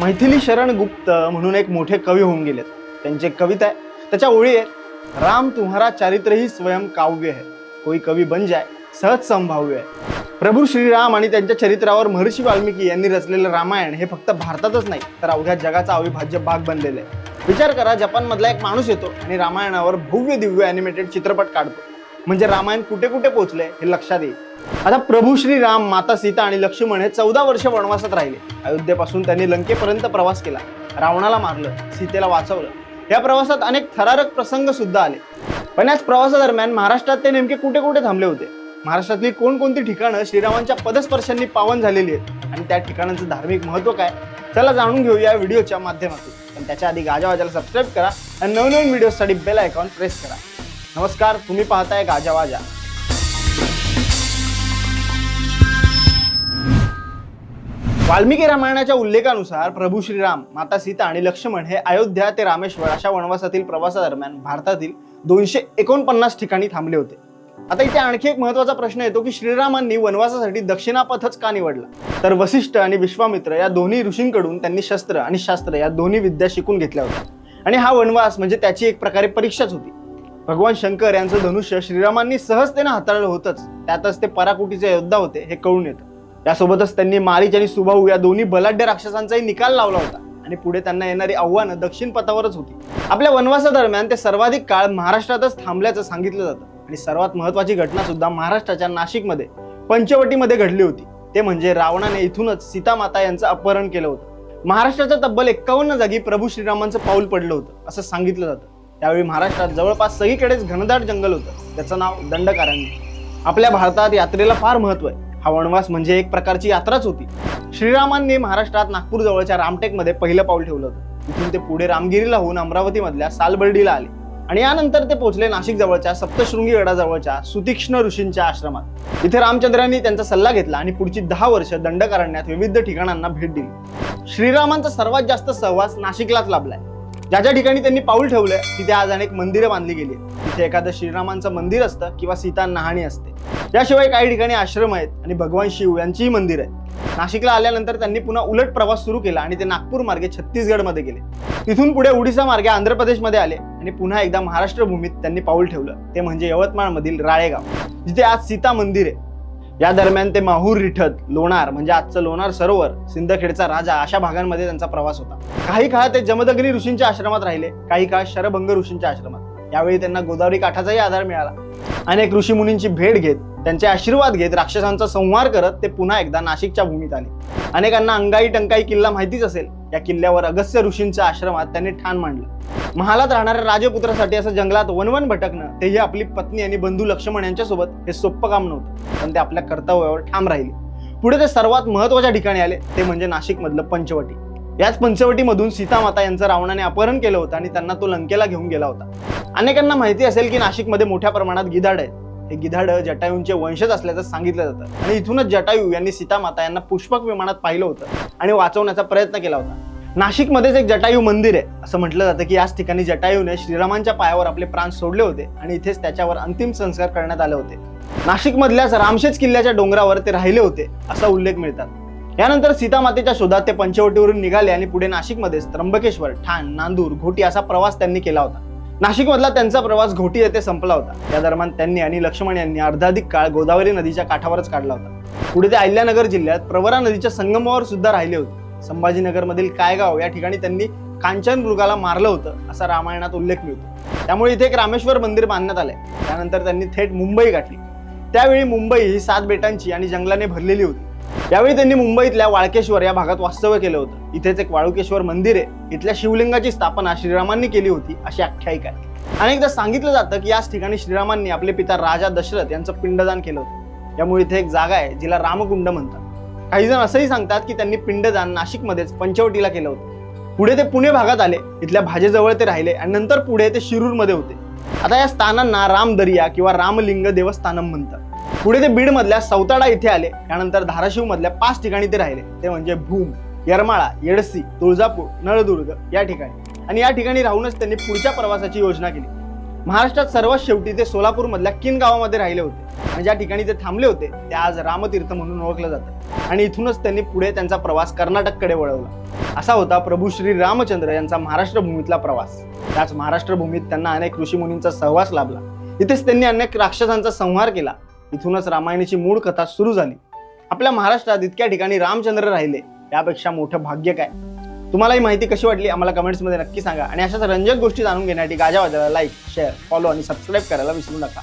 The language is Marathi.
मैथिली शरण गुप्त म्हणून एक मोठे कवी होऊन गेलेत. त्यांची एक कविता आहे. त्याच्या ओळी आहेत. राम तुम्हारा चारित्र ही स्वयं काव्य है. कोई कवी बन जाय सहज संभाव्य आहे प्रभू श्रीराम आणि त्यांच्या चरित्रावर महर्षी वाल्मिकी यांनी रचलेलं रामायण हे फक्त भारतातच नाही तर अवघ्या जगाचा अविभाज्य भाग बनलेला आहे. विचार करा जपानमधला एक माणूस येतो आणि रामायणावर भव्य दिव्य अॅनिमेटेड चित्रपट काढतो. म्हणजे रामायण कुठे कुठे पोहोचले हे लक्षात येईल. आता प्रभू श्रीराम माता सीता आणि लक्ष्मण हे चौदा वर्ष वनवासात राहिले. अयोध्येपासून त्यांनी लंकेपर्यंत प्रवास केला. रावणाला मारलं सीतेला वाचवलं. या प्रवासात अनेक थरारक प्रसंग सुद्धा आले. पण याच प्रवासादरम्यान महाराष्ट्रात ते नेमके कुठे कुठे थांबले होते? महाराष्ट्रातली कोणकोणती ठिकाणं श्रीरामांच्या पदस्पर्शांनी पावन झालेली आहेत? आणि त्या ठिकाणांचं धार्मिक महत्त्व काय? चला जाणून घेऊ या व्हिडिओच्या माध्यमातून. पण त्याच्या आधी गाजावाजाला सबस्क्राईब करा आणि नवनवीन व्हिडिओसाठी बेल आयकॉन प्रेस करा. नमस्कार तुम्ही पाहताय गाजावाजा वाल्मिकी रामायणाच्या उल्लेखानुसार प्रभू श्रीराम माता सीता आणि लक्ष्मण हे अयोध्या ते रामेश्वर अशा वनवासातील प्रवासादरम्यान भारतातील दोनशे एकोणपन्नास ठिकाणी थांबले होते. आता इथे आणखी एक महत्त्वाचा प्रश्न येतो की श्रीरामांनी वनवासासाठी दक्षिणापथच का निवडला? तर वसिष्ठ आणि विश्वामित्र या दोन्ही ऋषींकडून त्यांनी शस्त्र आणि शास्त्र या दोन्ही विद्या शिकून घेतल्या होत्या. आणि हा वनवास म्हणजे त्याची एक प्रकारे परीक्षाच होती. भगवान शंकर यांचं धनुष्य श्रीरामांनी सहजतेनं हाताळलं होतंच. त्यातच ते पराकुटीचे योद्धा होते हे कळून येतं. यासोबतच त्यांनी मारीच आणि सुभाऊ या दोन्ही बलाढ्य राक्षसांचाही निकाल लावला होता. आणि पुढे त्यांना येणारी आव्हानं दक्षिण पथावरच होती. आपल्या वनवासादरम्यान ते सर्वाधिक काळ महाराष्ट्रातच थांबल्याचं सांगितलं जातं. आणि सर्वात महत्वाची घटना सुद्धा महाराष्ट्राच्या नाशिकमध्ये पंचवटीमध्ये घडली होती. ते म्हणजे रावणाने इथूनच सीतामाता यांचं अपहरण केलं होतं. महाराष्ट्राच्या तब्बल एक्कावन्न जागी प्रभू श्रीरामांचं पाऊल पडलं होतं असं सांगितलं जातं. त्यावेळी महाराष्ट्रात जवळपास सगळीकडेच घनदाट जंगल होतं. त्याचं नाव दंडकारण्य. आपल्या भारतात यात्रेला फार महत्त्व आहे. हा वनवास म्हणजे एक प्रकारची यात्राच होती. श्रीरामांनी महाराष्ट्रात नागपूर जवळच्या रामटेकमध्ये पहिलं पाऊल ठेवलं होतं. तिथून ते पुढे रामगिरीला होऊन अमरावतीमधल्या सालबर्डीला आले. आणि यानंतर ते पोहोचले नाशिक जवळच्या सप्तशृंगी गडाजवळच्या सुतीक्ष्ण ऋषींच्या आश्रमात. इथे रामचंद्रांनी त्यांचा सल्ला घेतला आणि पुढची दहा वर्ष दंडकारण्यात विविध ठिकाणांना भेट दिली. श्रीरामांचा सर्वात जास्त सहवास नाशिकलाच लाभलाय. ज्या ज्या ठिकाणी त्यांनी पाऊल ठेवलंय तिथे आज अनेक मंदिरं बांधली गेली आहेत. तिथे एखादं श्रीरामांचं मंदिर असतं किंवा सीता नहाणी असते. याशिवाय काही ठिकाणी आश्रम आहेत आणि भगवान शिव यांचीही मंदिर आहेत. नाशिकला आल्यानंतर त्यांनी पुन्हा उलट प्रवास सुरू केला आणि ते नागपूर मार्गे छत्तीसगडमध्ये गेले. तिथून पुढे ओडिसा मार्गे आंध्र प्रदेशमध्ये आले आणि पुन्हा एकदा महाराष्ट्र भूमीत त्यांनी पाऊल ठेवलं. ते म्हणजे यवतमाळमधील राळेगाव जिथे आज सीता मंदिर आहे. या दरम्यान ते माहूर रिठत लोणार म्हणजे आजचं लोणार सरोवर सिंदखेडचा राजा अशा भागांमध्ये त्यांचा प्रवास होता. काही काळ ते जमदग्नी ऋषींच्या आश्रमात राहिले काही काळ शरभंग ऋषींच्या आश्रमात. यावेळी त्यांना गोदावरी काठाचाही आधार मिळाला. अनेक ऋषीमुनींची भेट घेत त्यांचे आशीर्वाद घेत राक्षसांचा संहार करत ते पुन्हा एकदा नाशिकच्या भूमीत आले. अनेकांना अंगाई टंकाई किल्ला माहितीच असेल. या किल्ल्यावर अगस्त्य ऋषींच्या आश्रमात त्यांनी ठाण मांडलं. महालात राहणाऱ्या राजपुत्रासाठी असं जंगलात वनवन भटकणं तेही आपली पत्नी आणि बंधू लक्ष्मण यांच्यासोबत हे सोपं काम नव्हतं. पण ते आपल्या कर्तव्यावर ठाम राहिले. पुढे ते सर्वात महत्त्वाच्या ठिकाणी आले ते म्हणजे नाशिकमधलं पंचवटी. याच पंचवटीमधून सीतामाता यांचं रावणाने अपहरण केलं होतं आणि त्यांना तो लंकेला घेऊन गेला होता. अनेकांना माहिती असेल की नाशिकमध्ये मोठ्या प्रमाणात गिधाड आहेत. हे गिधाड जटायूंचे वंशज असल्याचं सांगितलं जातं. आणि इथूनच जटायू यांनी सीतामाता यांना पुष्पक विमानात पाहिलं होतं आणि वाचवण्याचा प्रयत्न केला होता. नाशिकमध्येच एक जटायू मंदिर आहे असं म्हटलं जातं की याच ठिकाणी जटायूने श्रीरामांच्या पायावर आपले प्राण सोडले होते आणि इथेच त्याच्यावर अंतिम संस्कार करण्यात आले होते. नाशिकमधल्याच रामशेज किल्ल्याच्या डोंगरावर ते राहिले होते असा उल्लेख मिळतात. यानंतर सीतामातेच्या शोधात ते पंचवटीवरून निघाले आणि पुढे नाशिकमध्येच त्र्यंबकेश्वर ठाण नांदूर घोटी असा प्रवास त्यांनी केला होता. नाशिकमधला त्यांचा प्रवास घोटी येथे संपला होता. या दरम्यान त्यांनी आणि लक्ष्मण यांनी अर्धाधिक काळ गोदावरी नदीच्या काठावरच काढला होता. पुढे ते अहिल्यानगर जिल्ह्यात प्रवरा नदीच्या संगमावर सुद्धा राहिले होते. संभाजीनगरमधील कायगाव या ठिकाणी त्यांनी कांचन मृगाला मारलं होतं असा रामायणात उल्लेख मिळतो. त्यामुळे इथे एक रामेश्वर मंदिर बांधण्यात आलंय. त्यानंतर त्यांनी थेट मुंबई गाठली. त्यावेळी मुंबई ही सात बेटांची आणि जंगलाने भरलेली होती. यावेळी त्यांनी मुंबईतल्या वाळकेश्वर या भागात वास्तव्य केलं होतं. इथेच एक वाळुकेश्वर मंदिर आहे. इथल्या शिवलिंगाची स्थापना श्रीरामांनी केली होती अशी आख्यायिका आहे. अनेकदा सांगितलं जातं की याच ठिकाणी श्रीरामांनी आपले पिता राजा दशरथ यांचं पिंडदान केलं होतं. त्यामुळे इथे एक जागा आहे जिला रामकुंड म्हणतात. काही जण असंही सांगतात की त्यांनी पिंडदान नाशिकमध्येच पंचवटीला केलं होतं. पुढे ते पुणे भागात आले इथल्या भाजेजवळ ते राहिले आणि नंतर पुढे ते शिरूरमध्ये होते. आता या स्थानांना रामदरिया किंवा रामलिंग देवस्थानम म्हणतात. पुढे ते बीडमधल्या सौताडा इथे आले. त्यानंतर धाराशिव मधल्या पाच ठिकाणी ते राहिले. ते म्हणजे भूम येरमाळा येडसी तुळजापूर नळदुर्ग या ठिकाणी. आणि या ठिकाणी राहूनच त्यांनी पुढच्या प्रवासाची योजना केली. महाराष्ट्रात सर्वात शेवटी ते सोलापूरमधल्या किन गावामध्ये राहिले होते. आणि ज्या ठिकाणी ते थांबले होते ते आज रामतीर्थ म्हणून ओळखलं जातं. आणि इथूनच त्यांनी पुढे त्यांचा प्रवास कर्नाटककडे वळवला. असा होता प्रभू श्री रामचंद्र यांचा महाराष्ट्र भूमीतला प्रवास. त्याच महाराष्ट्र भूमीत त्यांना अनेक ऋषीमुनींचा सहवास लाभला. इथेच त्यांनी अनेक राक्षसांचा संहार केला. इथूनच रामायणाची मूळ कथा सुरू झाली. आपल्या महाराष्ट्रात इतक्या ठिकाणी रामचंद्र राहिले यापेक्षा मोठं भाग्य काय? तुम्हाला ही माहिती कशी वाटली आम्हाला कमेंट्समध्ये नक्की सांगा. आणि अशाच रंजक गोष्टी जाणून घेण्यासाठी गाजा वाजायला लाईक शेअर फॉलो आणि सबस्क्राईब करायला विसरू नका.